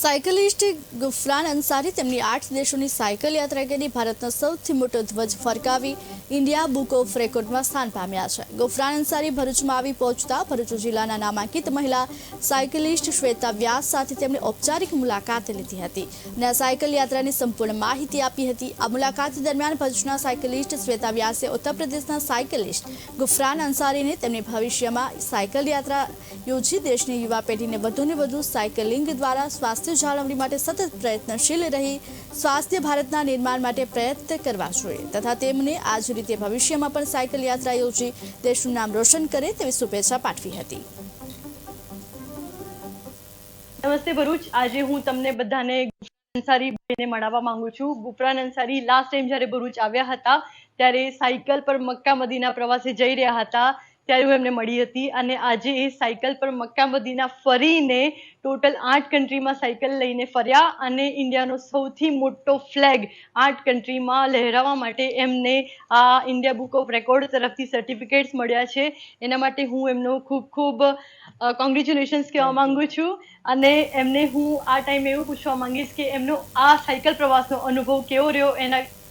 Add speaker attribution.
Speaker 1: Cyclist ગુફરાન Ansari તેમની આઠ દેશોની સાયકલ યાત્રા કરી ભારતનો સૌથી મોટો ધ્વજ ફરકાવી ઇન્ડિયા બુક ઓફ રેકોર્ડમાં સ્થાન પામ્યા છે. ગુફરાન અંસારી ભરૂચમાં આવી પહોંચતા ભરૂચ જિલ્લાના નામાંકિત મહિલા સાયકલિસ્ટ શ્વેતા વ્યાસ સાથે તેમણે ઔપચારિક મુલાકાત લીધી હતી અને આ સાયકલ યાત્રાની સંપૂર્ણ માહિતી આપી હતી. આ મુલાકાત દરમિયાન ભરૂચના સાયકલિસ્ટ શ્વેતા વ્યાસે ઉત્તર પ્રદેશના સાયકલિસ્ટ ગુફરાન અંસારીને તેમની ભવિષ્યમાં સાયકલ યાત્રા યોજી દેશની યુવા પેઢીને વધુને વધુ સાયકલિંગ દ્વારા સ્વાસ્થ્ય જાળવણી માટે સતત પ્રયત્નશીલ રહી, સ્વાસ્થ્ય ભારતના નિર્માણ માટે પ્રયત્ન કરવા જોઈએ. તથા તેમને આ જ રીતે ભવિષ્યમાં પણ સાયકલ યાત્રા યોજી, દેશનું નામ રોશન કરે તેવી શુભેચ્છા પાઠવી હતી.
Speaker 2: નમસ્તે ભરૂચ. આજે હું તમને બધાને અંસારી બેને મળવા માંગુ છું. ગુફરાન અંસારી લાસ્ટ ટાઈમ જ્યારે ભરૂચ આવ્યા હતા, ત્યારે સાયકલ પર મક્કા મદીના પ્રવાસે જઈ રહ્યા હતા. ત્યારે હું એમને મળી હતી અને આજે એ સાયકલ પર મક્કા મદીના ફરીને ટોટલ આઠ કન્ટ્રીમાં સાયકલ લઈને ફર્યા અને ઇન્ડિયાનો સૌથી મોટો ફ્લેગ આઠ કન્ટ્રીમાં લહેરાવવા માટે એમને આ ઇન્ડિયા બુક ઓફ રેકોર્ડ તરફથી સર્ટિફિકેટ્સ મળ્યા છે. એના માટે હું એમનો ખૂબ ખૂબ કોંગ્રેચ્યુલેશન્સ કહેવા માંગુ છું અને એમને હું આ ટાઈમે એવું પૂછવા માંગીશ કે એમનો આ સાયકલ પ્રવાસનો અનુભવ કેવો રહ્યો? એના